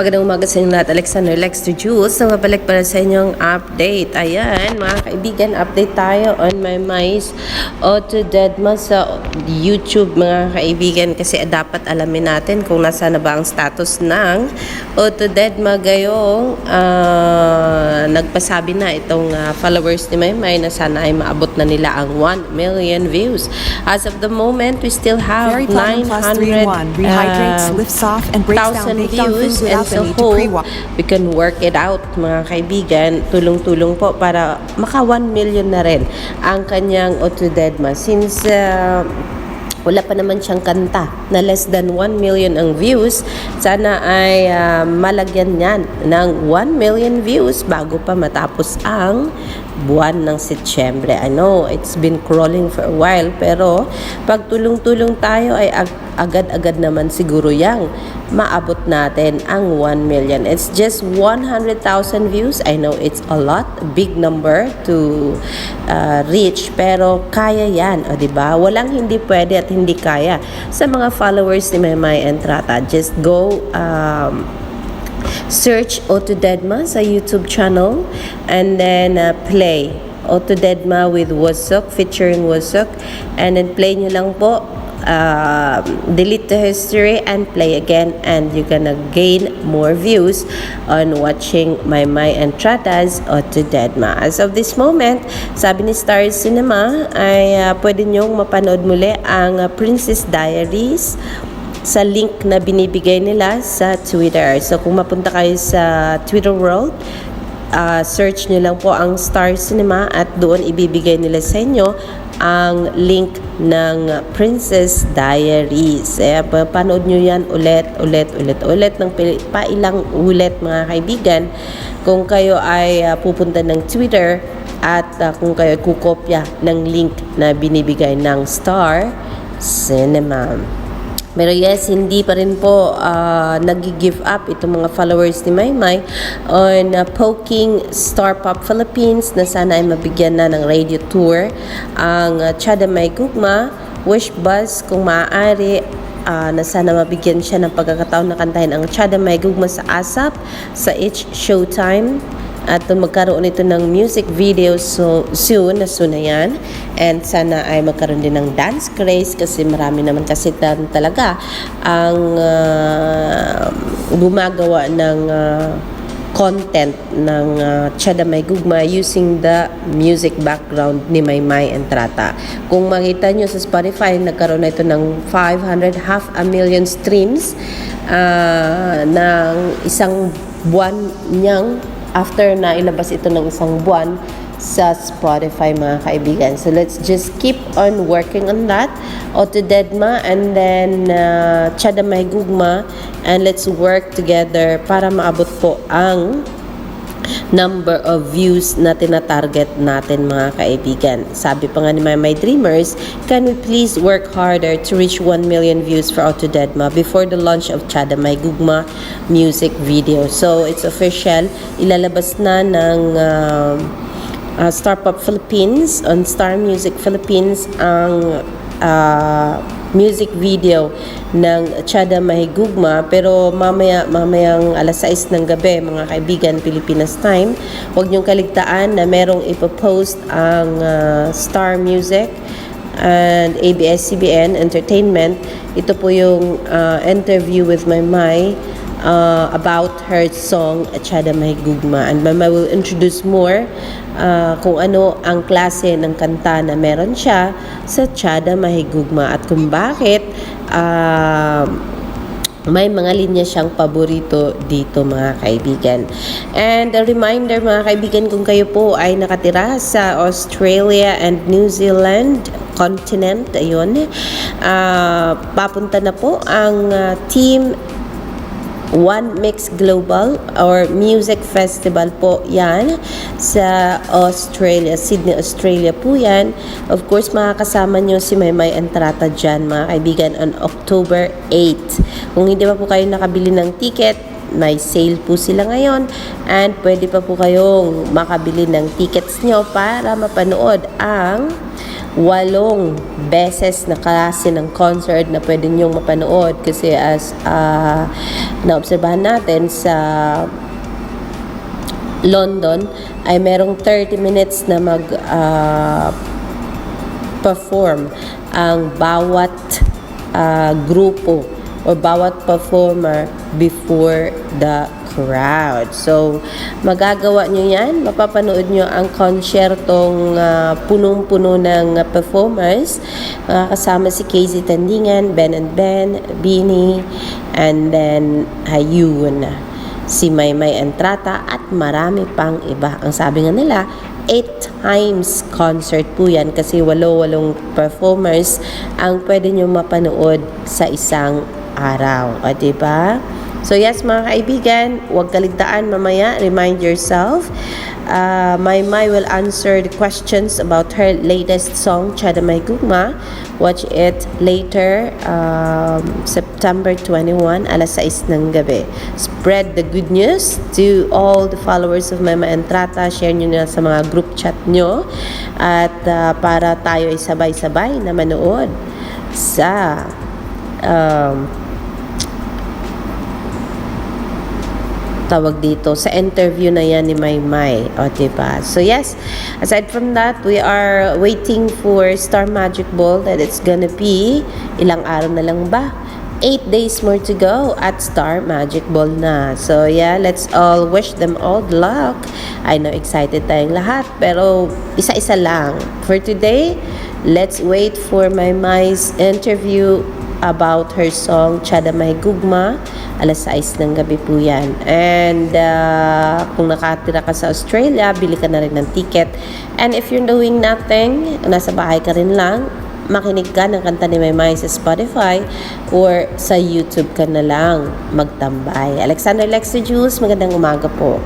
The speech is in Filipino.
Magandang umaga sa inyo lahat. Alexander Lex to Jules. Nababalik para sa inyong update. Ayan, mga kaibigan, update tayo on my mais Auto Deadma sa YouTube, mga kaibigan. Kasi dapat alamin natin kung nasa na ba ang status ng Auto Deadma gayong ah, nagpasabi na itong ah, followers ni Maymay na sana ay maabot na nila ang 1 million views. As of the moment, we still have Fairy Platinum Plus 3 in 1 rehydrates, uh, down views and so pre-wash. we can work it out mga kaibigan tulong-tulong po para maka 1 million na rin ang kanyang Otodedma since uh, wala pa naman siyang kanta na less than 1 million ang views. Sana ay ah, malagyan niyan ng 1 million views bago pa matapos ang buwan ng Setyembre. I know, it's been crawling for a while pero pag tulong-tulong tayo ay ag- agad-agad naman siguro yang maabot natin ang 1 million. It's just 100,000 views. I know it's a lot, big number to uh, reach, pero kaya yan, o ba? Walang hindi pwede at hindi kaya. Sa mga followers ni Maymay Entrata, just go um, search Otodedma sa YouTube channel and then uh, play Otodedma with Wasok featuring Wasok and then play nyo lang po uh, delete the history and play again and you're gonna gain more views on watching my my and Trata's Otodedma as of this moment sabi ni Star Cinema ay uh, pwede nyong mapanood muli ang uh, Princess Diaries sa link na binibigay nila sa Twitter. So kung mapunta kayo sa Twitter world, uh, search nyo lang po ang Star Cinema at doon ibibigay nila sa inyo ang link ng Princess Diaries. Eh, pa- panood nyo yan ulit, ulit, ulit, ulit ng pili- pa ilang ulit mga kaibigan. Kung kayo ay uh, pupunta ng Twitter at uh, kung kayo ay kukopya ng link na binibigay ng Star Cinema. Pero yes, hindi pa rin po uh, nag-give up itong mga followers ni Maymay on uh, poking Star Pop Philippines na sana ay mabigyan na ng radio tour ang uh, Chada May Gugma, Wish Buzz kung maaari uh, na sana mabigyan siya ng pagkakataon na kantahin ang Chada May Gugma sa ASAP sa H Showtime at magkaroon ito ng music video so, soon na soon na yan and sana ay magkaroon din ng dance craze kasi marami naman kasi talaga ang ah, gumagawa ng ah, content ng uh, Chada May Gugma using the music background ni Maymay Entrata. Kung makita nyo sa Spotify, nagkaroon na ito ng 500, half a million streams ah, ng isang buwan niyang after na ilabas ito ng isang buwan sa Spotify mga kaibigan. So let's just keep on working on that. Otodedma and then uh, Chada May Gugma and let's work together para maabot po ang number of views na tinatarget natin mga kaibigan. Sabi pa nga ni My My Dreamers, can we please work harder to reach 1 million views for Autodedma before the launch of Chada May Gugma music video. So it's official, ilalabas na ng um, uh, Star Pop Philippines on Star Music Philippines ang uh, music video ng Chada Mahigugma. Pero mamaya mamayang alas 6 ng gabi mga kaibigan Pilipinas time huwag niyong kaligtaan na merong ipopost ang uh, Star Music and ABS-CBN Entertainment. Ito po yung uh, interview with my Mai uh, about her song Chada Mahigugma and Mama will introduce more uh, kung ano ang klase ng kanta na meron siya sa Chada Mahigugma at kung bakit uh, may mga linya siyang paborito dito mga kaibigan. And a reminder mga kaibigan kung kayo po ay nakatira sa Australia and New Zealand continent, ayun, uh, papunta na po ang uh, team One Mix Global or Music Festival po yan sa Australia, Sydney, Australia po yan. Of course, makakasama nyo si Maymay Entrata dyan mga kaibigan on October 8. Kung hindi pa po kayo nakabili ng ticket, may sale po sila ngayon and pwede pa po kayong makabili ng tickets nyo para mapanood ang walong beses na klase ng concert na pwede niyong mapanood. Kasi as uh, naobserbahan natin sa London ay merong 30 minutes na mag ah, perform ang bawat ah, grupo or bawat performer before the crowd. So, magagawa nyo yan. Mapapanood nyo ang konsyertong ah, punong-puno ng ah, performers. Ah, kasama si Casey Tandingan, Ben and Ben, Beanie, and then Hayun si Maymay Entrata at marami pang iba. Ang sabi nga nila, 8 times concert po yan kasi walo-walong performers ang pwede nyo mapanood sa isang araw. O, diba? So yes, mga kaibigan, huwag kaligtaan mamaya. Remind yourself. Uh, Maymay will answer the questions about her latest song, Chada May Gugma. Watch it later, um, September 21, alas 6 ng gabi. Spread the good news to all the followers of Mama Entrata. Share nyo na sa mga group chat nyo. At uh, para tayo ay sabay-sabay na manood sa um, tawag dito sa interview na yan ni Maymay. O, diba? So, yes, aside from that, we are waiting for Star Magic Ball that it's gonna be ilang araw na lang ba? 8 days more to go at Star Magic Ball na. So, yeah, let's all wish them all luck. I know excited tayong lahat, pero isa-isa lang. For today, let's wait for Maymay's interview about her song Chada May Gugma. Alas 6 ng gabi po yan. And uh, kung nakatira ka sa Australia, bili ka na rin ng ticket. And if you're doing nothing, nasa bahay ka rin lang, makinig ka ng kanta ni Maymay sa Spotify or sa YouTube ka na lang magtambay. Alexander Lexi Jules, magandang umaga po.